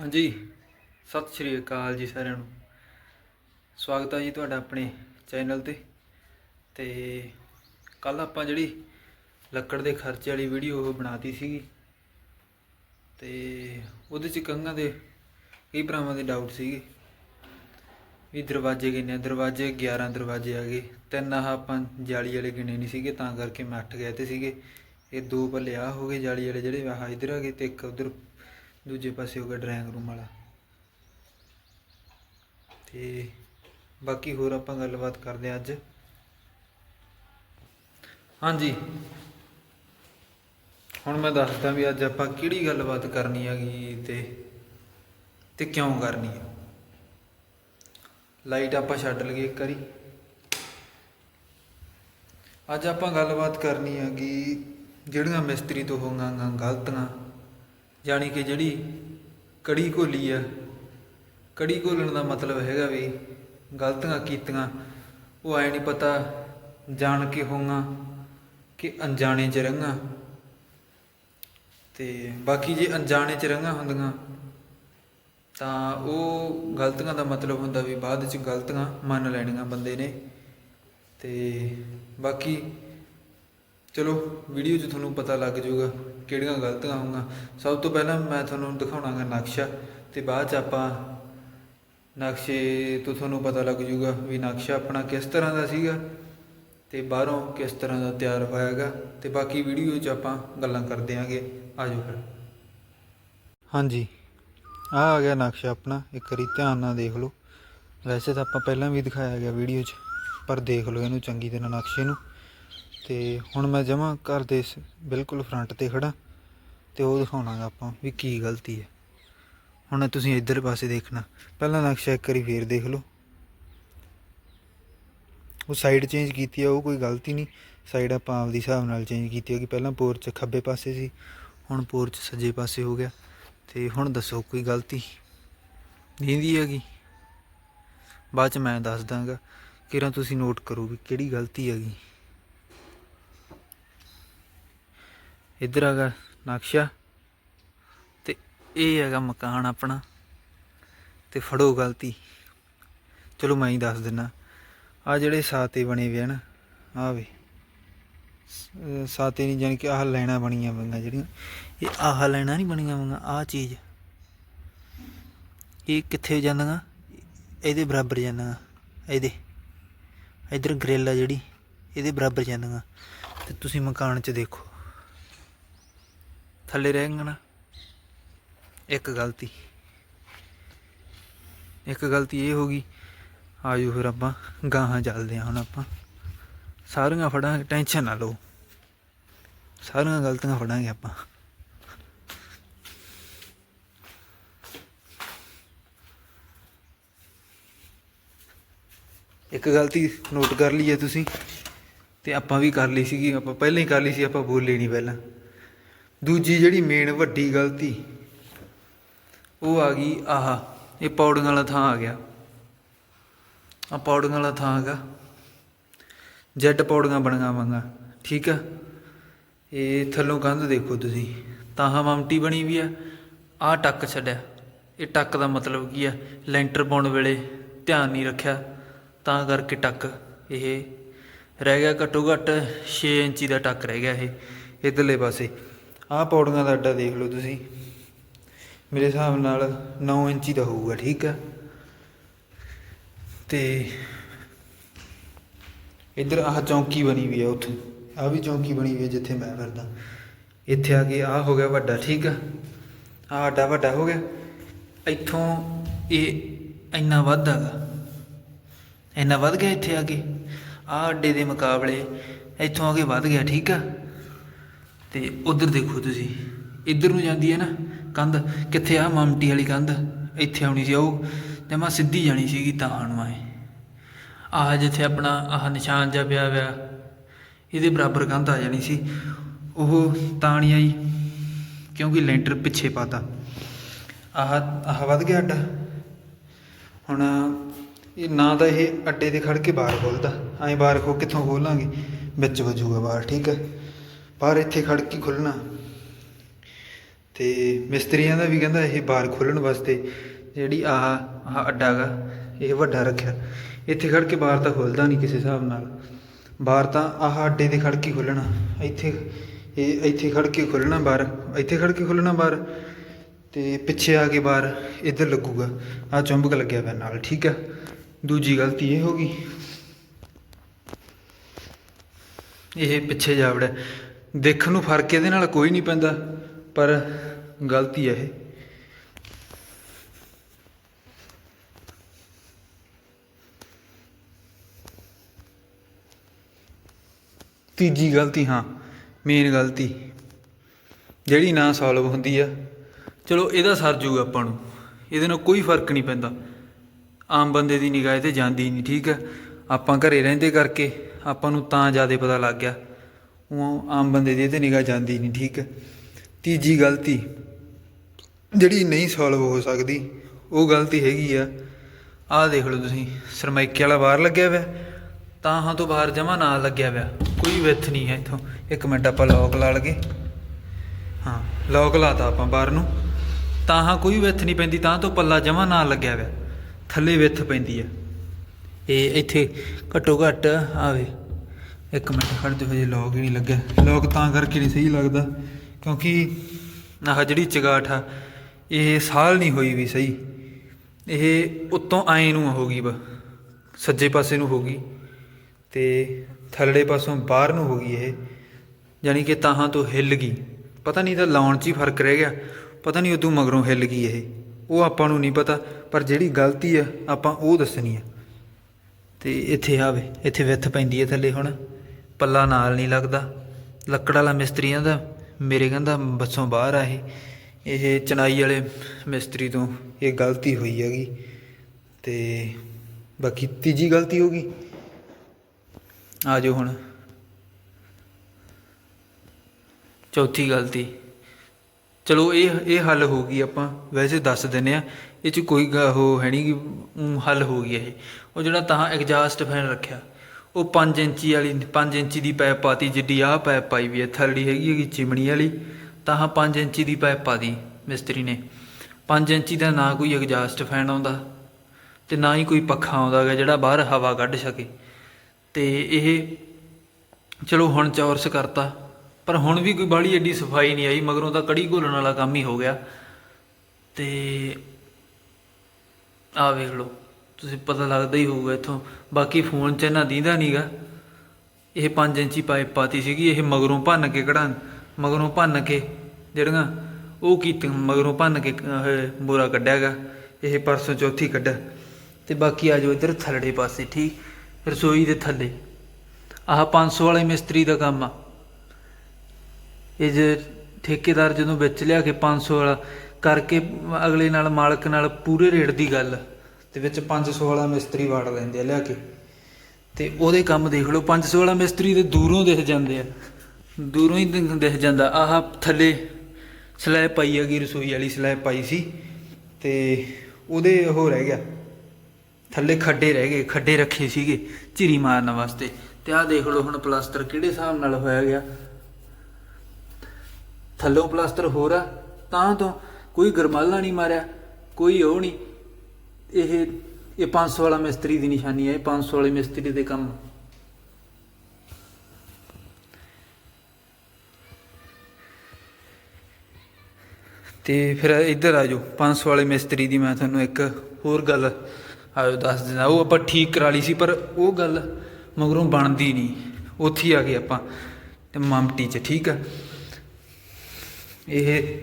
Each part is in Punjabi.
ਹਾਂਜੀ। ਸਤਿ ਸ਼੍ਰੀ ਅਕਾਲ ਜੀ ਸਾਰਿਆਂ ਨੂੰ। ਸਵਾਗਤ ਹੈ ਜੀ ਤੁਹਾਡਾ ਆਪਣੇ ਚੈਨਲ ਤੇ। ਤੇ ਕੱਲ ਆਪਾਂ ਜਿਹੜੀ ਲੱਕੜ ਦੇ ਖਰਚੇ ਵਾਲੀ ਵੀਡੀਓ ਉਹ ਬਣਾਤੀ ਸੀਗੀ। ਤੇ ਉਹਦੇ ਚ ਕੰਘਾਂ ਦੇ ਕਈ ਭਰਾਵਾਂ ਦੇ ਡਾਊਟ ਸੀਗੇ। ਵੀ ਦਰਵਾਜ਼ੇ ਕਿੰਨੇ ਦਰਵਾਜ਼ੇ 11 ਦਰਵਾਜ਼ੇ ਆ ਗਏ ਤਿੰਨ ਆਹ ਆਪਾਂ ਜਾਲੀ ਵਾਲੇ ਗਿਣੇ ਨਹੀਂ ਸੀਗੇ, ਤਾਂ ਕਰਕੇ ਮੈਂ 8 ਗਏ ਤੇ ਸੀਗੇ। ਇਹ ਦੋ ਪੱਲੇ ਆ ਹੋ ਗਏ ਜਾਲੀ ਵਾਲੇ ਜਿਹੜੇ, ਆਹ ਇਧਰ ਆ ਗਏ ਤੇ ਇੱਕ ਉਧਰ ਦੂਜੇ ਪਾਸੇ ਹੋ ਗਿਆ ਡਰਾਇੰਗ ਰੂਮ ਵਾਲਾ। ਤੇ ਬਾਕੀ ਹੋਰ ਆਪਾਂ ਗੱਲਬਾਤ ਕਰਦੇ ਹਾਂ ਅੱਜ। ਹਾਂਜੀ। ਹੁਣ ਮੈਂ ਦੱਸਦਾ ਵੀ ਅੱਜ ਆਪਾਂ ਕਿਹੜੀ ਗੱਲਬਾਤ ਕਰਨੀ ਹੈਗੀ ਤੇ ਤੇ ਕਿਉਂ ਕਰਨੀ ਹੈ। ਲਾਈਟ ਆਪਾਂ ਛੱਡ ਲਈਏ ਇੱਕ ਵਾਰੀ। ਅੱਜ ਆਪਾਂ ਗੱਲਬਾਤ ਕਰਨੀ ਹੈਗੀ ਜਿਹੜੀਆਂ ਮਿਸਤਰੀ ਤੋਂ ਹੋਈਆਂ ਗਾ ਗਲਤੀਆਂ ਜਾਣੀ ਕਿ ਜਿਹੜੀ ਕੜੀ ਘੋਲੀ ਆ, ਕੜੀ ਘੋਲਣ ਦਾ ਮਤਲਬ ਹੈਗਾ ਵੀ ਗਲਤੀਆਂ ਕੀਤੀਆਂ, ਉਹ ਐ ਨਹੀਂ ਪਤਾ ਜਾਣ ਕੇ ਹੋਈਆਂ ਕਿ ਅਣਜਾਣੇ ਚ ਰਹੀਆਂ। ਤੇ ਬਾਕੀ ਜੇ ਅਣਜਾਣੇ ਚ ਰਹੀਆਂ ਹੁੰਦੀਆਂ, ਤਾਂ ਉਹ ਗਲਤੀਆਂ ਦਾ ਮਤਲਬ ਹੁੰਦਾ ਵੀ ਬਾਅਦ ਚ ਗਲਤੀਆਂ ਮੰਨ ਲੈਣੀਆਂ ਬੰਦੇ ਨੇ। ਤੇ ਬਾਕੀ ਚਲੋ, ਵੀਡੀਓ 'ਚ ਤੁਹਾਨੂੰ ਪਤਾ ਲੱਗ ਜਾਊਗਾ ਕਿਹੜੀਆਂ ਗਲਤੀਆਂ ਹੋਊਗੀਆਂ ਸਭ ਤੋਂ ਪਹਿਲਾਂ ਮੈਂ ਤੁਹਾਨੂੰ ਦਿਖਾਉਣਾਗਾ ਨਕਸ਼ਾ ਤੇ ਬਾਅਦ 'ਚ ਆਪਾਂ ਨਕਸ਼ੇ ਤੋਂ ਤੁਹਾਨੂੰ ਪਤਾ ਲੱਗ ਜਾਊਗਾ ਵੀ ਨਕਸ਼ਾ ਆਪਣਾ ਕਿਸ ਤਰ੍ਹਾਂ ਦਾ ਸੀਗਾ ਤੇ ਬਾਹਰੋਂ ਕਿਸ ਤਰ੍ਹਾਂ ਦਾ ਤਿਆਰ ਹੋਇਆਗਾ ਤੇ ਬਾਕੀ ਵੀਡੀਓ 'ਚ ਆਪਾਂ ਗੱਲਾਂ ਕਰਦੇ ਆਂਗੇ। ਆਜੋ ਫਿਰ। ਹਾਂਜੀ, ਆ ਆ ਗਿਆ ਨਕਸ਼ਾ ਆਪਣਾ। ਇੱਕ ਵਾਰੀ ਧਿਆਨ ਨਾਲ ਦੇਖ ਲਓ। ਵੈਸੇ ਤਾਂ ਆਪਾਂ ਪਹਿਲਾਂ ਵੀ ਦਿਖਾਇਆ ਗਿਆ ਵੀਡੀਓ 'ਚ, ਪਰ ਦੇਖ ਲਓ ਇਹਨੂੰ ਚੰਗੀ ਤਰ੍ਹਾਂ ਨਕਸ਼ੇ ਨੂੰ। ਤੇ ਹੁਣ ਮੈਂ ਜਮਾ ਘਰ ਦੇ ਸ- ਬਿਲਕੁਲ ਫਰੰਟ ਤੇ ਖੜਾ ਤੇ ਉਹ ਦਿਖਾਉਣਾਗਾ ਆਪਾਂ ਵੀ ਕੀ ਗਲਤੀ ਹੈ। ਹੁਣ ਤੁਸੀਂ ਇੱਧਰ ਪਾਸੇ ਦੇਖਣਾ। ਪਹਿਲਾਂ ਨਕਸ਼ਾ ਇੱਕ ਵਾਰੀ ਫੇਰ ਦੇਖ ਲਓ। ਉਹ ਸਾਈਡ ਚੇਂਜ ਕੀਤੀ ਆ, ਉਹ ਕੋਈ ਗਲਤੀ ਨਹੀਂ। ਸਾਈਡ ਆਪਾਂ ਆਪਦੇ ਹਿਸਾਬ ਨਾਲ ਚੇਂਜ ਕੀਤੀ ਹੈ ਕਿ ਪਹਿਲਾਂ ਪੋਰਚ ਖੱਬੇ ਪਾਸੇ ਸੀ, ਹੁਣ ਪੋਰਚ ਸੱਜੇ ਪਾਸੇ ਹੋ ਗਿਆ। ਤੇ ਹੁਣ ਦੱਸੋ ਕੋਈ ਗਲਤੀ? ਨਹੀਂ ਹੈਗੀ ਬਾਅਦ ਚ ਮੈਂ ਦੱਸ ਦਾਂਗਾ। ਕਿਰਾਂ ਤੁਸੀਂ ਨੋਟ ਕਰੋ ਵੀ ਕਿਹੜੀ ਗਲਤੀ ਹੈਗੀ ਇੱਧਰ ਹੈਗਾ ਨਕਸ਼ਾ ਤੇ ਇਹ ਹੈਗਾ ਮਕਾਨ ਆਪਣਾ ਤੇ ਫੜੋ ਗਲਤੀ। ਚਲੋ ਮੈਂ ਹੀ ਦੱਸ ਦਿੰਨਾ। ਆ ਜਿਹੜੇ ਸਾਤੇ ਬਣੇ ਵੇ ਹਨ ਆ ਵੇ। ਸਾਤੇ ਨਹੀਂ, ਜਾਣੀ ਕਿ ਆਹ ਲੈਣਾ ਬਣੀਆਂ ਹੋਈਆਂ ਜਿਹੜੀਆਂ। ਇਹ ਆਹ ਲੈਣਾ ਨਹੀਂ ਬਣੀਆਂ ਹੋਈਆਂ ਆਹ ਚੀਜ਼। ਇਹ ਕਿੱਥੇ ਜਾਂਦੀਆਂ ਇਹਦੇ ਬਰਾਬਰ ਜਾਂਦੀਆਂ ਇਹਦੇ। ਇਧਰ ਗ੍ਰਿਲ ਆ ਜਿਹੜੀ, ਇਹਦੇ ਬਰਾਬਰ ਜਾਂਦੀਆਂ ਤੇ ਤੁਸੀਂ ਮਕਾਨ 'ਚ ਦੇਖੋ। ਥੱਲੇ ਰਹਿ ਜਾਣਾ ਇੱਕ ਗਲਤੀ। ਇੱਕ ਗਲਤੀ ਇਹ ਹੋ ਗਈ, ਆਜੋ ਫਿਰ ਆਪਾਂ ਗਾਹਾਂ ਚੱਲਦੇ ਹਾਂ ਹੁਣ ਆਪਾਂ। ਸਾਰੀਆਂ ਫੜਾਂਗੇ, ਟੈਨਸ਼ਨ ਨਾ ਲਓ। ਸਾਰੀਆਂ ਗਲਤੀਆਂ ਫੜਾਂਗੇ ਆਪਾਂ। ਇੱਕ ਗਲਤੀ ਨੋਟ ਕਰ ਲਈ ਹੈ ਤੁਸੀਂ, ਤੇ ਆਪਾਂ ਵੀ ਕਰ ਲਈ ਸੀਗੀ, ਆਪਾਂ ਪਹਿਲਾਂ ਹੀ ਕਰ ਲਈ ਸੀ, ਆਪਾਂ ਬੋਲੇ ਨਹੀਂ ਪਹਿਲਾਂ। ਦੂਜੀ ਜਿਹੜੀ ਮੇਨ ਵੱਡੀ ਗਲਤੀ, ਉਹ ਆ ਗਈ, ਆਹ, ਇਹ ਪੌੜੀਆਂ ਵਾਲਾ ਥਾਂ ਆ ਗਿਆ। ਆ ਪੌੜੀਆਂ ਵਾਲਾ ਥਾਂ ਹੈਗਾ। ਜੈਡ ਪੌੜੀਆਂ ਬਣੀਆਂ ਵਾਂਗਾ, ਠੀਕ ਆ? ਇਹ ਥੱਲੋਂ ਕੰਧ ਦੇਖੋ ਤੁਸੀਂ ਤਾਹਾਂ ਮਮਟੀ ਬਣੀ ਵੀ ਆ ਆ ਟੱਕ ਛੱਡਿਆ। ਇਹ ਟੱਕ ਦਾ ਮਤਲਬ ਕੀ ਆ? ਲੈਂਟਰ ਪਾਉਣ ਵੇਲੇ ਧਿਆਨ ਨਹੀਂ ਰੱਖਿਆ, ਤਾਂ ਕਰਕੇ ਟੱਕ ਇਹ ਰਹਿ ਗਿਆ ਘੱਟੋ ਘੱਟ 6 ਇੰਚੀ ਦਾ ਟੱਕ ਰਹਿ ਗਿਆ ਇਹ ਇਧਰਲੇ ਪਾਸੇ। ਆਹ ਪੌੜੀਆਂ ਦਾ ਅੱਡਾ ਦੇਖ ਲਓ ਤੁਸੀਂ। ਮੇਰੇ ਹਿਸਾਬ ਨਾਲ 9 ਇੰਚੀ ਦਾ ਹੋਊਗਾ, ਠੀਕ ਆ। ਤੇ ਇੱਧਰ ਆਹ ਚੌਂਕੀ ਬਣੀ ਵੀ ਆ ਉੱਥੇ। ਆ ਵੀ ਚੌਂਕੀ ਬਣੀ ਵੀ ਹੈ ਜਿੱਥੇ ਮੈਂ ਫਿਰਦਾ। ਇੱਥੇ ਆ ਕੇ ਆ ਹੋ ਗਿਆ ਵੱਡਾ, ਠੀਕ ਆ। ਆ ਅੱਡਾ ਵੱਡਾ ਹੋ ਗਿਆ। ਇੱਥੋਂ ਇਹ ਇੰਨਾ ਵੱਧ ਹੈਗਾ ਇੰਨਾ ਵੱਧ ਗਿਆ ਇੱਥੇ ਆ ਕੇ। ਆ ਅੱਡੇ ਦੇ ਮੁਕਾਬਲੇ ਇੱਥੋਂ ਆ ਕੇ ਵੱਧ ਗਿਆ, ਠੀਕ ਆ। ਤੇ ਉਧਰ ਦੇਖੋ ਤੁਸੀਂ, ਇੱਧਰ ਨੂੰ ਜਾਂਦੀ ਹੈ ਨਾ ਕੰਧ, ਕਿੱਥੇ ਆ ਮਮਟੀ ਵਾਲੀ ਕੰਧ? ਇੱਥੇ ਆਉਣੀ ਸੀ ਉਹ ਮੈਂ ਸਿੱਧੀ ਜਾਣੀ ਸੀਗੀ ਤਾਂ ਨੂੰ ਆਏ ਆਹ ਜਿੱਥੇ ਆਪਣਾ ਆਹ ਨਿਸ਼ਾਨ ਜਿਹਾ ਪਿਆ ਹੋਇਆ, ਇਹਦੇ ਬਰਾਬਰ ਕੰਧ ਆ ਜਾਣੀ ਸੀ। ਉਹ ਤਾਂ ਨਹੀਂ ਆਈ, ਕਿਉਂਕਿ ਲੈਂਟਰ ਪਿੱਛੇ ਪਾਤਾ। ਆਹ ਆਹ ਵੱਧ ਗਿਆ ਅੱਡਾ। ਹੁਣ ਇਹ ਨਾ ਤਾਂ ਇਹ ਅੱਡੇ ਤੇ ਖੜ ਕੇ ਬਾਹਰ ਖੋਲਦਾ ਐਂ ਬਾਹਰ ਖੋ ਕਿੱਥੋਂ ਖੋਲਾਂਗੇ ਵਿੱਚ ਵੱਜੂਗਾ ਬਾਹਰ, ਠੀਕ ਹੈ? ਬਾਹਰ ਇੱਥੇ ਖੜ ਕੇ ਖੁੱਲਣਾ ਤੇ ਮਿਸਤਰੀਆਂ ਦਾ ਵੀ ਕਹਿੰਦਾ ਇਹ ਬਾਹਰ ਖੋਲਣ ਵਾਸਤੇ ਜਿਹੜੀ ਆਹ ਆਹ ਅੱਡਾ ਗਾ, ਇਹ ਵੱਡਾ ਰੱਖਿਆ। ਇੱਥੇ ਖੜ ਕੇ ਬਾਹਰ ਤਾਂ ਖੁੱਲਦਾ ਨਹੀਂ ਕਿਸੇ ਹਿਸਾਬ ਨਾਲ। ਬਾਹਰ ਤਾਂ ਆਹ ਅੱਡੇ ਦੇ ਖੜ ਕੇ ਖੋਲਣਾ ਇੱਥੇ, ਇਹ ਇੱਥੇ ਖੜ ਕੇ ਖੋਲਣਾ ਬਾਹਰ। ਇੱਥੇ ਖੜ ਕੇ ਖੁੱਲਣਾ ਬਾਹਰ ਤੇ ਪਿੱਛੇ ਆ ਕੇ ਬਾਹਰ ਇੱਧਰ ਲੱਗੂਗਾ। ਆ ਚੁੰਬਕ ਲੱਗਿਆ ਪਿਆ ਨਾਲ, ਠੀਕ ਆ? ਦੂਜੀ ਗਲਤੀ ਇਹ ਹੋ ਗਈ। ਇਹ ਪਿੱਛੇ ਜਾ ਵੜਿਆ। ਦੇਖਣ ਨੂੰ ਫ਼ਰਕ ਇਹਦੇ ਨਾਲ ਕੋਈ ਨਹੀਂ ਪੈਂਦਾ, ਪਰ ਗਲਤੀ ਹੈ ਇਹ। ਤੀਜੀ ਗਲਤੀ, ਹਾਂ ਮੇਨ ਗਲਤੀ, ਜਿਹੜੀ ਨਾ ਸੋਲਵ ਹੁੰਦੀ ਆ। ਚਲੋ, ਇਹਦਾ ਸਰ ਜੂਗਾ ਆਪਾਂ ਨੂੰ। ਇਹਦੇ ਨਾਲ ਕੋਈ ਫ਼ਰਕ ਨਹੀਂ ਪੈਂਦਾ। ਆਮ ਬੰਦੇ ਦੀ ਨਿਗਾਹ ਤੇ ਜਾਂਦੀ ਨਹੀਂ, ਠੀਕ ਹੈ? ਆਪਾਂ ਘਰੇ ਰਹਿੰਦੇ ਕਰਕੇ ਆਪਾਂ ਨੂੰ ਤਾਂ ਜ਼ਿਆਦਾ ਪਤਾ ਲੱਗ ਗਿਆ। ਉਹ ਆਮ ਬੰਦੇ ਦੀ ਤੇ ਨਿਗਾਹ ਜਾਂਦੀ ਨਹੀਂ, ਠੀਕ ਹੈ। ਤੀਜੀ ਗਲਤੀ, ਜਿਹੜੀ ਨਹੀਂ ਸੋਲਵ ਹੋ ਸਕਦੀ, ਉਹ ਗਲਤੀ ਹੈਗੀ ਆ। ਆਹ ਦੇਖ ਲਓ ਤੁਸੀਂ ਸਰਮਾਈਕੇ ਵਾਲਾ ਬਾਹਰ ਲੱਗਿਆ ਹੋਇਆ ਤਾਂ ਹਾਂ ਤੋਂ ਬਾਹਰ ਜਮਾ ਨਾ ਲੱਗਿਆ ਹੋਇਆ ਕੋਈ ਵਿੱਥ ਨਹੀਂ ਹੈ ਇੱਥੋਂ। ਇੱਕ ਮਿੰਟ ਆਪਾਂ ਲੌਕ ਲਾ ਲਗੇ ਹਾਂ ਲੌਕ ਲਾਤਾ ਆਪਾਂ ਬਾਹਰ ਨੂੰ। ਤਾਂ ਹਾਂ ਕੋਈ ਵਿੱਥ ਨਹੀਂ ਪੈਂਦੀ, ਤਾਂ ਤੋਂ ਪੱਲਾ ਜਮਾ ਨਾ ਲੱਗਿਆ ਹੋਇਆ ਥੱਲੇ ਵਿੱਥ ਪੈਂਦੀ ਆ। ਇਹ ਇੱਥੇ ਘੱਟੋ ਘੱਟ ਆਵੇ ਇੱਕ ਮਿੰਟ ਖੜ ਜਾਓ, ਹਜੇ ਲੌਕ ਹੀ ਨਹੀਂ ਲੱਗਿਆ ਲੌਕ ਤਾਂ ਕਰਕੇ ਨਹੀਂ ਸਹੀ ਲੱਗਦਾ, ਕਿਉਂਕਿ ਆਹ ਜਿਹੜੀ ਚਗਾਠ ਆ, ਇਹ ਸਾਲ ਨਹੀਂ ਹੋਈ ਵੀ ਸਹੀ। ਇਹ ਉੱਤੋਂ ਆਏ ਨੂੰ ਹੋ ਗਈ ਬ, ਸੱਜੇ ਪਾਸੇ ਨੂੰ ਹੋ ਗਈ ਤੇ ਥੱਲੜੇ ਪਾਸੋਂ ਬਾਹਰ ਨੂੰ ਹੋ ਗਈ ਇਹ, ਯਾਨੀ ਕਿ ਤਾਹਾਂ ਤੋਂ ਹਿੱਲ ਗਈ। ਪਤਾ ਨਹੀਂ ਤਾਂ ਲਾਉਣ 'ਚ ਹੀ ਫ਼ਰਕ ਰਹਿ ਗਿਆ, ਪਤਾ ਨਹੀਂ ਉਦੋਂ ਮਗਰੋਂ ਹਿੱਲ ਗਈ ਇਹ। ਉਹ ਆਪਾਂ ਨੂੰ ਨਹੀਂ ਪਤਾ, ਪਰ ਜਿਹੜੀ ਗਲਤੀ ਆ, ਆਪਾਂ ਉਹ ਦੱਸਣੀ ਆ। ਤੇ ਇੱਥੇ ਆਵੇ, ਇੱਥੇ ਵਿੱਥ ਪੈਂਦੀ ਹੈ ਥੱਲੇ ਹੁਣ। ਪੱਲਾ ਨਾਲ ਨਹੀਂ ਲੱਗਦਾ। ਲੱਕੜ ਵਾਲਾ ਮਿਸਤਰੀ ਕਹਿੰਦਾ ਮੇਰੇ ਕਹਿੰਦਾ ਬੱਸੋਂ ਬਾਹਰ ਆ ਇਹ। ਇਹ ਚਨਾਈ ਵਾਲੇ ਮਿਸਤਰੀ ਤੋਂ ਇਹ ਗਲਤੀ ਹੋਈ ਹੈਗੀ ਤੇ ਬਾਕੀ ਤੀਜੀ ਗਲਤੀ ਹੋ ਗਈ। ਆ ਜਾਓ ਹੁਣ। ਚੌਥੀ ਗਲਤੀ। ਚਲੋ ਇਹ ਇਹ ਹੱਲ ਹੋ ਗਈ ਆਪਾਂ। ਵੈਸੇ ਦੱਸ ਦਿੰਨੇ ਆ ਇਹ ਚ ਕੋਈ ਗ- ਉਹ ਹੈ ਨਹੀਂ ਕਿ ਹੱਲ ਹੋ ਗਈ ਇਹ। ਉਹ ਜਿਹੜਾ ਤਾਂ ਐਗਜ਼ਾਸਟ ਫੈਨ ਰੱਖਿਆ। ਉਹ 5 ਇੰਚੀ ਵਾਲੀ 5 ਇੰਚੀ ਦੀ ਪਾਈਪ ਪਾਤੀ, ਜਿੱਡੀ ਆਹ ਪਾਈਪ ਪਾਈ ਵੀ ਹੈ ਥੱਲੜੀ ਹੈਗੀ ਹੈਗੀ ਚਿਮਣੀ ਵਾਲੀ, ਤਾਂ ਹਾਂ 5 ਇੰਚੀ ਦੀ ਪਾਈਪ ਪਾਦੀ ਮਿਸਤਰੀ ਨੇ। 5 ਇੰਚੀ ਦਾ ਨਾ ਕੋਈ ਐਗਜ਼ਾਸਟ ਫੈਨ ਆਉਂਦਾ ਤੇ ਨਾ ਹੀ ਕੋਈ ਪੱਖਾ ਆਉਂਦਾ ਗਾ ਜਿਹੜਾ ਬਾਹਰ ਹਵਾ ਕੱਢ ਸਕੇ। ਤੇ ਇਹ ਚਲੋ ਹੁਣ ਚੌਰਸ ਕਰਤਾ, ਪਰ ਹੁਣ ਵੀ ਕੋਈ ਬਾਹਲੀ ਐਡੀ ਸਫ਼ਾਈ ਨਹੀਂ ਆਈ, ਮਗਰੋਂ ਤਾਂ ਕੜੀ ਘੋਲਣ ਵਾਲਾ ਕੰਮ ਹੀ ਹੋ ਗਿਆ। ਤੇ ਆ ਵੇਖ ਲਓ। ਤੁਸੀਂ ਪਤਾ ਲੱਗਦਾ ਹੀ ਹੋਊਗਾ ਇੱਥੋਂ। ਬਾਕੀ ਫੋਨ 'ਚ ਇਹਨਾਂ ਦੀਂਦਾ ਨਹੀਂਗਾ ਇਹ 5 ਇੰਚੀ ਪਾਈਪ ਪਾਤੀ ਸੀਗੀ, ਇਹ ਮਗਰੋਂ ਭੰਨ ਕੇ ਕਢਾਂ ਮਗਰੋਂ ਭੰਨ ਕੇ ਜਿਹੜੀਆਂ ਉਹ ਕੀਤੀ ਮਗਰੋਂ ਭੰਨ ਕੇ ਇਹ ਬੋਰਾ ਕੱਢਿਆਗਾ, ਇਹ ਪਰਸੋਂ ਚੌਥੀ ਕੱਢਿਆ। ਤੇ ਬਾਕੀ ਆ ਜਾਓ ਇੱਧਰ ਥੱਲੜੇ ਪਾਸੇ, ਠੀਕ? ਰਸੋਈ ਦੇ ਥੱਲੇ। ਆਹ 500 ਵਾਲੇ ਮਿਸਤਰੀ ਦਾ ਕੰਮ ਆ। ਇਹ ਜੇ ਠੇਕੇਦਾਰ ਜਦੋਂ ਵਿੱਚ ਲਿਆ ਕੇ 500 ਵਾਲਾ ਕਰਕੇ ਅਗਲੇ ਨਾਲ, ਮਾਲਕ ਨਾਲ ਪੂਰੇ ਰੇਟ ਦੀ ਗੱਲ ਤੇ ਵਿੱਚ 500 ਵਾਲਾ ਮਿਸਤਰੀ ਵਾੜ ਲੈਂਦੇ ਆ ਲਿਆ ਕੇ। ਤੇ ਉਹਦੇ ਕੰਮ ਦੇਖ ਲਓ 500 ਵਾਲਾ ਮਿਸਤਰੀ ਦੇ ਦੂਰੋਂ ਦਿਖ ਜਾਂਦੇ ਆ। ਦੂਰੋਂ ਹੀ ਦਿਖ ਜਾਂਦਾ। ਆਹ ਥੱਲੇ ਸਲੈਬ ਪਾਈ ਹੈਗੀ, ਰਸੋਈ ਵਾਲੀ ਸਲੈਬ ਪਾਈ ਸੀ। ਤੇ ਉਹਦੇ ਉਹ ਰਹਿ ਗਿਆ। ਥੱਲੇ ਖੱਡੇ ਰਹਿ ਗਏ, ਖੱਡੇ ਰੱਖੇ ਸੀਗੇ ਝਿਰੀ ਮਾਰਨ ਵਾਸਤੇ। ਤੇ ਆਹ ਦੇਖ ਲਓ ਹੁਣ ਪਲਾਸਟਰ ਕਿਹੜੇ ਹਿਸਾਬ ਨਾਲ ਹੋਇਆ ਗਿਆ। ਥੱਲੋਂ ਪਲਾਸਟਰ ਹੋਰ ਆ। ਤਾਂ ਤੋਂ ਕੋਈ ਗਰਮਾਲਾ ਨਹੀਂ ਮਾਰਿਆ, ਕੋਈ ਉਹ ਨਹੀਂ। ਇਹ ਇਹ 500 ਵਾਲਾ ਮਿਸਤਰੀ ਦੀ ਨਿਸ਼ਾਨੀ ਹੈ, ਇਹ 500 ਵਾਲੇ ਮਿਸਤਰੀ ਦੇ ਕੰਮ। ਤੇ ਫਿਰ ਇੱਧਰ ਆ ਜਾਓ 500 ਵਾਲੇ ਮਿਸਤਰੀ ਦੀ ਮੈਂ ਤੁਹਾਨੂੰ ਇੱਕ ਹੋਰ ਗੱਲ ਆਇਓ ਦੱਸ ਦਿੰਦਾ। ਉਹ ਆਪਾਂ ਠੀਕ ਕਰਾ ਲਈ ਸੀ, ਪਰ ਉਹ ਗੱਲ ਮਗਰੋਂ ਬਣਦੀ ਨਹੀਂ। ਉੱਥੇ ਹੀ ਆ ਗਏ ਆਪਾਂ, ਤੇ ਮਮਟੀ ਚ, ਠੀਕ ਆ। ਇਹ,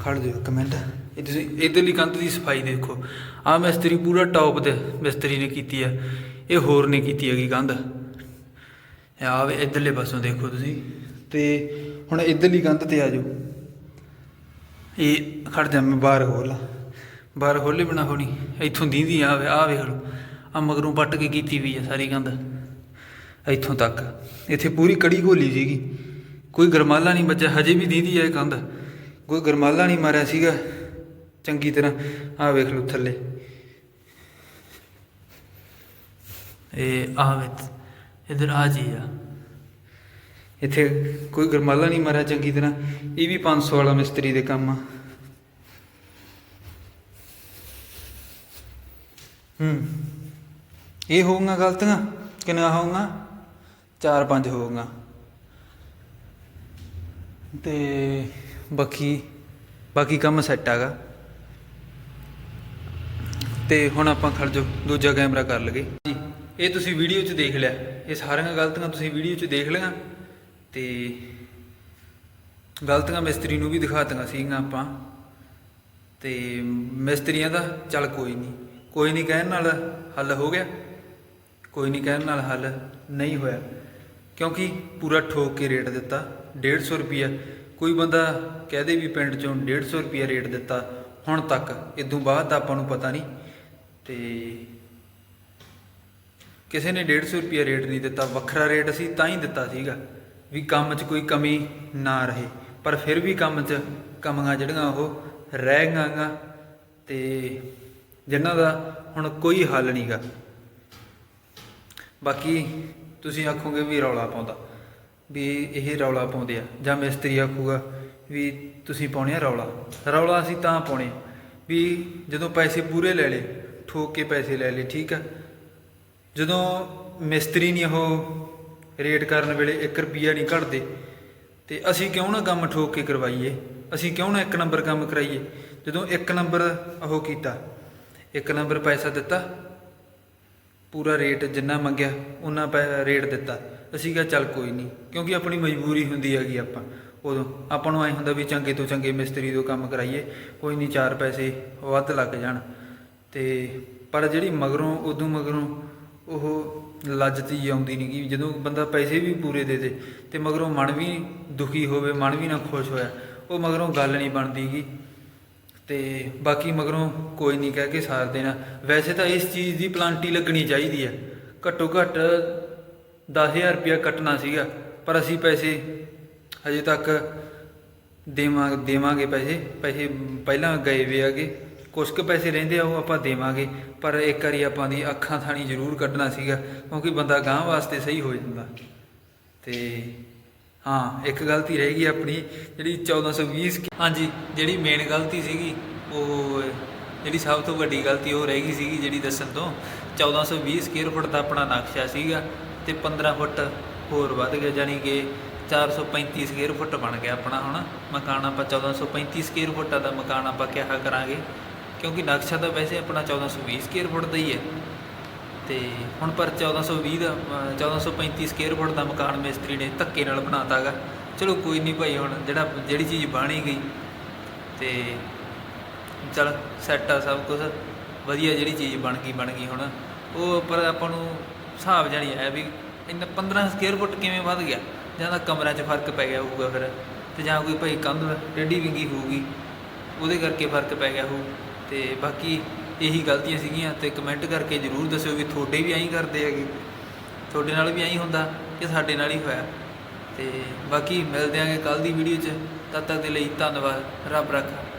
ਖੜ ਜਾਓ ਇੱਕ ਮਿੰਟ। ਇਹ ਤੁਸੀਂ ਇਧਰਲੀ ਕੰਧ ਦੀ ਸਫ਼ਾਈ ਦੇਖੋ। ਆ ਮਿਸਤਰੀ ਪੂਰਾ ਟੌਪ ਦੇ ਮਿਸਤਰੀ ਨੇ ਕੀਤੀ ਆ। ਇਹ ਹੋਰ ਨੇ ਕੀਤੀ ਹੈਗੀ ਕੰਧ। ਆ ਵੇ ਇਧਰਲੇ ਪਾਸੋਂ ਦੇਖੋ ਤੁਸੀਂ। ਤੇ ਹੁਣ ਇਧਰਲੀ ਕੰਧ ਤੇ ਆ ਜਾਓ। ਇਹ ਖੜ ਜਾ ਮੈਂ ਬਾਹਰ ਖੋਲਾਂ ਬਾਹਰ ਖੋਲੇ ਬਣਾ ਹੋਣੀ ਇੱਥੋਂ ਦੀਂਦੀ ਆ ਵੇ ਆ ਵੇਖ ਲਓ। ਆ ਮਗਰੋਂ ਪੱਟ ਕੇ ਕੀਤੀ ਵੀ ਆ ਸਾਰੀ ਕੰਧ। ਇੱਥੋਂ ਤੱਕ। ਇੱਥੇ ਪੂਰੀ ਕੜੀ ਘੋਲੀ ਸੀਗੀ। ਕੋਈ ਗਰਮਾਲਾ ਨਹੀਂ ਬਚਿਆ। ਹਜੇ ਵੀ ਦੀਦੀ ਆ ਇਹ ਕੰਧ। ਕੋਈ ਗਰਮਾਲਾ ਨਹੀਂ ਮਾਰਿਆ ਸੀਗਾ। ਚੰਗੀ ਤਰ੍ਹਾਂ ਆ ਵੇਖ ਲਓ ਥੱਲੇ। ਇਹ ਆ ਵੇ ਇਧਰ ਆ ਜੀ ਆ। ਇੱਥੇ ਕੋਈ ਗਰਮਾਲਾ ਨਹੀਂ ਮਾਰਿਆ ਚੰਗੀ ਤਰ੍ਹਾਂ ਇਹ ਵੀ 500 ਵਾਲਾ ਮਿਸਤਰੀ ਦੇ ਕੰਮ ਆ। ਹੂੰ ਇਹ ਹੋਊਗਾ ਗਲਤੀਆਂ ਕਿੰਨਾ ਹੋਊਗਾ? ਚਾਰ ਪੰਜ ਹੋਊਗਾ। ਤੇ ਬਾਕੀ ਬਾਕੀ ਕੰਮ ਸੈੱਟ ਹੈਗਾ ਤੇ ਹੁਣ ਆਪਾਂ ਖੜ ਜਾਓ, ਦੂਜਾ ਕੈਮਰਾ ਕਰ ਲਗੇ ਜੀ, ਇਹ ਤੁਸੀਂ ਵੀਡੀਓ 'ਚ ਦੇਖ ਲਿਆ। ਇਹ ਸਾਰੀਆਂ ਗਲਤੀਆਂ ਤੁਸੀਂ ਵੀਡੀਓ 'ਚ ਦੇਖ ਲਈਆਂ ਤੇ ਗਲਤੀਆਂ ਮਿਸਤਰੀ ਨੂੰ ਵੀ ਦਿਖਾਤੀਆਂ ਸੀਗੀਆਂ ਆਪਾਂ। ਤੇ ਮਿਸਤਰੀਆਂ ਦਾ ਚੱਲ ਕੋਈ ਨਹੀਂ। ਕੋਈ ਨਹੀਂ ਕਹਿਣ ਨਾਲ ਹੱਲ ਹੋ ਗਿਆ। ਕੋਈ ਨਹੀਂ ਕਹਿਣ ਨਾਲ ਹੱਲ ਨਹੀਂ ਹੋਇਆ। ਕਿਉਂਕਿ ਪੂਰਾ ਠੋਕ ਕੇ ਰੇਟ ਦਿੱਤਾ 150 ਰੁਪਿਆ ਕੋਈ ਬੰਦਾ ਕਹਦੇ ਵੀ ਪਿੰਡ ਚੋਂ 150 ਰੁਪਿਆ ਰੇਟ ਦਿੱਤਾ, ਹੁਣ ਤੱਕ। ਇਦੋਂ ਬਾਅਦ ਦਾ ਆਪਾਂ ਨੂੰ ਪਤਾ ਨਹੀਂ ਤੇ ਕਿਸੇ ਨੇ 150 ਰੁਪਿਆ ਰੇਟ ਨਹੀਂ ਦਿੱਤਾ, ਵੱਖਰਾ ਰੇਟ ਅਸੀਂ ਤਾਂ ਹੀ ਦਿੱਤਾ ਸੀਗਾ ਵੀ ਕੰਮ 'ਚ ਕੋਈ ਕਮੀ ਨਾ ਰਹੇ। ਪਰ ਫਿਰ ਵੀ ਕੰਮ 'ਚ ਕਮੀਆਂ ਜਿਹੜੀਆਂ ਉਹ ਰਹਿ ਗਈਆਂ ਗਾ ਤੇ ਜਿਨ੍ਹਾਂ ਦਾ ਹੁਣ ਕੋਈ ਹੱਲ ਨਹੀਂਗਾ ਬਾਕੀ ਤੁਸੀਂ ਆਖੋਗੇ ਵੀ ਰੌਲਾ ਪਾਉਂਦਾ, ਵੀ ਇਹ ਰੌਲਾ ਪਾਉਂਦੇ ਆ ਜਾਂ ਮਿਸਤਰੀ ਆਖੂਗਾ ਵੀ ਤੁਸੀਂ ਪਾਉਣੇ ਆ ਰੌਲਾ। ਰੌਲਾ ਅਸੀਂ ਤਾਂ ਪਾਉਣੇ ਵੀ ਜਦੋਂ ਪੈਸੇ ਪੂਰੇ ਲੈ ਲਏ ਠੋਕ ਕੇ ਪੈਸੇ ਲੈ ਲਏ, ਠੀਕ ਆ। ਜਦੋਂ ਮਿਸਤਰੀ ਨਹੀਂ ਉਹ ਰੇਟ ਕਰਨ ਵੇਲੇ 1 ਰੁਪਿਆ ਨਹੀਂ ਘਟਦੇ, ਤੇ ਅਸੀਂ ਕਿਉਂ ਨਾ ਕੰਮ ਠੋਕ ਕੇ ਕਰਵਾਈਏ? ਅਸੀਂ ਕਿਉਂ ਨਾ ਇੱਕ ਨੰਬਰ ਕੰਮ ਕਰਾਈਏ? ਜਦੋਂ ਇੱਕ ਨੰਬਰ ਉਹ ਕੀਤਾ, ਇੱਕ ਨੰਬਰ ਪੈਸਾ ਦਿੱਤਾ, ਪੂਰਾ ਰੇਟ ਜਿੰਨਾ ਮੰਗਿਆ, ਉਹਨਾਂ ਪੈ, ਰੇਟ ਦਿੱਤਾ। ਅਸੀਂ ਕਿਹਾ, ਚੱਲ ਕੋਈ ਨਹੀਂ ਕਿਉਂਕਿ ਆਪਣੀ ਮਜਬੂਰੀ ਹੁੰਦੀ ਹੈਗੀ ਆਪਾਂ। ਉਦੋਂ ਆਪਾਂ ਨੂੰ ਐ ਹੁੰਦਾ ਵੀ ਚੰਗੇ ਤੋਂ ਚੰਗੇ ਮਿਸਤਰੀ ਤੋਂ ਕੰਮ ਕਰਾਈਏ, ਕੋਈ ਨਹੀਂ ਚਾਰ ਪੈਸੇ ਵੱਧ ਲੱਗ ਜਾਣ। ਤੇ ਪਰ ਜਿਹੜੀ ਮਗਰੋਂ, ਉਦੋਂ ਮਗਰੋਂ ਉਹ ਲੱਜਤ ਹੀ ਆਉਂਦੀ ਨਹੀਂ ਕਿ ਜਦੋਂ ਬੰਦਾ ਪੈਸੇ ਵੀ ਪੂਰੇ ਦੇ ਦੇ ਤੇ ਮਗਰੋਂ ਮਨ ਵੀ ਦੁਖੀ ਹੋਵੇ, ਮਨ ਵੀ ਨਾ ਖੁਸ਼ ਹੋਇਆ, ਉਹ ਮਗਰੋਂ ਗੱਲ ਨਹੀਂ ਬਣਦੀ ਗੀ। ਤੇ ਬਾਕੀ ਮਗਰੋਂ ਕੋਈ ਨਹੀਂ ਕਹਿ ਕੇ ਸਾਰ ਦੇਣਾ। ਵੈਸੇ ਤਾਂ ਇਸ ਚੀਜ਼ ਦੀ ਪਲਾਂਟੀ ਲੱਗਣੀ ਚਾਹੀਦੀ ਹੈ ਘੱਟੋ ਘੱਟ 10000 ਰੁਪਇਆ ਕੱਟਣਾ ਸੀਗਾ, ਪਰ ਅਸੀਂ ਪੈਸੇ ਹਜੇ ਤੱਕ ਦੇਵਾਂ, ਦੇਵਾਂਗੇ ਪੈਸੇ ਪੈਸੇ ਪਹਿਲਾਂ ਗਏ ਵੇ ਆਗੇ। ਕੁਝ ਕੁ ਪੈਸੇ ਰਹਿੰਦੇ ਆ, ਉਹ ਆਪਾਂ ਦੇਵਾਂਗੇ। ਪਰ ਇੱਕ ਵਾਰੀ ਆਪਾਂ ਦੀ ਅੱਖਾਂ ਥਾਣੀ ਜ਼ਰੂਰ ਕੱਢਣਾ ਸੀਗਾ, ਕਿਉਂਕਿ ਬੰਦਾ ਗਾਂ ਵਾਸਤੇ ਸਹੀ ਹੋ ਜਾਂਦਾ। ਤੇ ਹਾਂ, ਇੱਕ ਗਲਤੀ ਰਹਿ ਗਈ ਆਪਣੀ, ਜਿਹੜੀ 1420 ਕ- ਹਾਂਜੀ, ਜਿਹੜੀ ਮੇਨ ਗਲਤੀ ਸੀਗੀ, ਉਹ ਜਿਹੜੀ ਸਭ ਤੋਂ ਵੱਡੀ ਗਲਤੀ ਉਹ ਰਹਿ ਗਈ ਸੀਗੀ, ਜਿਹੜੀ ਦੱਸਣ ਤੋਂ। 1420 ਸਕੁਅਰ ਫੁੱਟ ਦਾ ਆਪਣਾ ਨਕਸ਼ਾ ਸੀਗਾ, ਤੇ 15 ਫੁੱਟ ਹੋਰ ਵੱਧ ਗਿਆ ਜਾਨੀ ਕਿ 435 ਸਕੁਅਰ ਫੁੱਟ ਬਣ ਗਿਆ ਆਪਣਾ ਹੁਣ। ਮਕਾਨ ਆਪਾਂ 1435 ਸਕੁਅਰ ਫੁੱਟ ਦਾ ਮਕਾਨ ਆਪਾਂ ਕਿਹਾ ਕਰਾਂਗੇ? ਕਿਉਂਕਿ ਨਕਸ਼ਾ ਤਾਂ ਵੈਸੇ ਆਪਣਾ 1420 ਸਕੁਅਰ ਫੁੱਟ ਦਾ ਹੀ ਹੈ। ਤੇ ਹੁਣ ਪਰ 1420 ਦਾ, ਅਹ 1435 ਸਕੁਅਰ ਫੁੱਟ ਦਾ ਮਕਾਨ ਮਿਸਤਰੀ ਨੇ ਧੱਕੇ ਨਾਲ ਬਣਾਤਾਗਾ ਚਲੋ ਕੋਈ ਨਹੀਂ ਭਾਈ, ਹੁਣ ਜਿਹੜਾ, ਜਿਹੜੀ ਚੀਜ਼ ਬਣੀ ਗਈ, ਤੇ ਚਲ ਸੈੱਟ ਆ ਸਭ ਕੁਝ ਵਧੀਆ ਜਿਹੜੀ ਚੀਜ਼ ਬਣ ਗਈ ਬਣ ਗਈ ਹੁਣ। ਉਹ ਪਰ ਆਪਾਂ ਨੂੰ ਹਿਸਾਬ ਜਾਣੀ ਆਇਆ ਵੀ ਇੰਨਾ 15 ਸਕੁਅਰ ਫੁੱਟ ਕਿਵੇਂ ਵੱਧ ਗਿਆ? ਜਾਂ ਤਾਂ ਕਮਰਿਆਂ 'ਚ ਫ਼ਰਕ ਪੈ ਗਿਆ ਹੋਊਗਾ ਫਿਰ। ਤੇ ਜਾਂ ਕੋਈ ਭਾਈ ਕੰਧ ਟੇਢੀ ਵਿੰਗੀ ਹੋਊਗੀ, ਉਹਦੇ ਕਰਕੇ ਫ਼ਰਕ ਪੈ ਗਿਆ ਹੋਊ। ਤੇ ਬਾਕੀ ਇਹੀ ਗਲਤੀਆਂ ਸੀਗੀਆਂ ਤੇ ਕਮੈਂਟ ਕਰਕੇ ਜਰੂਰ ਦੱਸਿਓ ਵੀ ਤੁਹਾਡੇ ਵੀ ਐਂ ਕਰਦੇ ਹੈਗੇ। ਤੁਹਾਡੇ ਨਾਲ ਵੀ ਐਂ ਹੁੰਦਾ ਕਿ ਸਾਡੇ ਨਾਲ ਹੀ ਹੋਇਆ। ਤੇ ਬਾਕੀ ਮਿਲਦੇ ਆਂਗੇ ਕੱਲ ਦੀ ਵੀਡੀਓ 'ਚ। ਤਦ ਤੱਕ ਦੇ ਲਈ ਧੰਨਵਾਦ। ਰੱਬ ਰੱਖਾ।